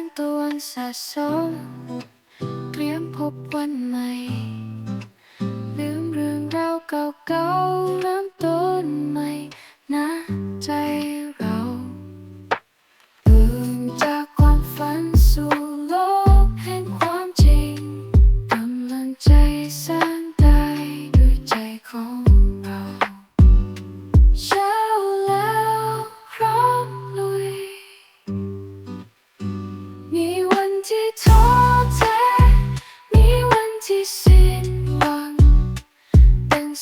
งตะวันสะสมเตรียมพบวันใหม่ลืมเรื่องราวเก่าๆ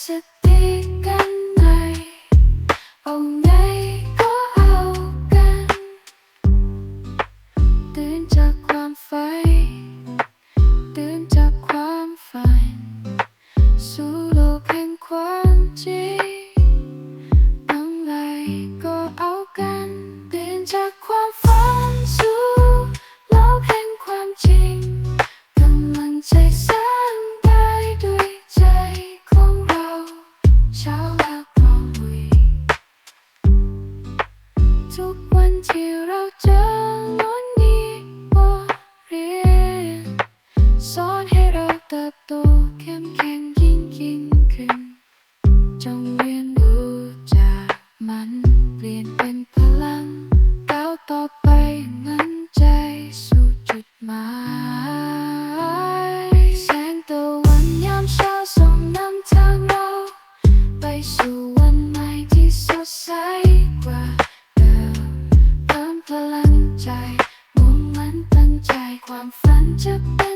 ตั้งสติกันไหนเอาไหนก็เอากันตื่นจากความฝันตื่นจากความฝันสู่โลกแห่งความจริงอะไรก็เอากันตื่นจาก เติบโตเข้มแข็งยิ่งยิ่งขึ้น จงเรียนรู้จากมันเปลี่ยนเป็นพลังก้าวต่อไปมั่นใจสู่จุดหมายแสงตะวันยามเช้าส่งนำทางเรา ไปสู่วันใหม่ที่สดใสกว่าเดิมเพิ่มพลังใจมุ่งมั่นตั้งใจความฝันจะเป็น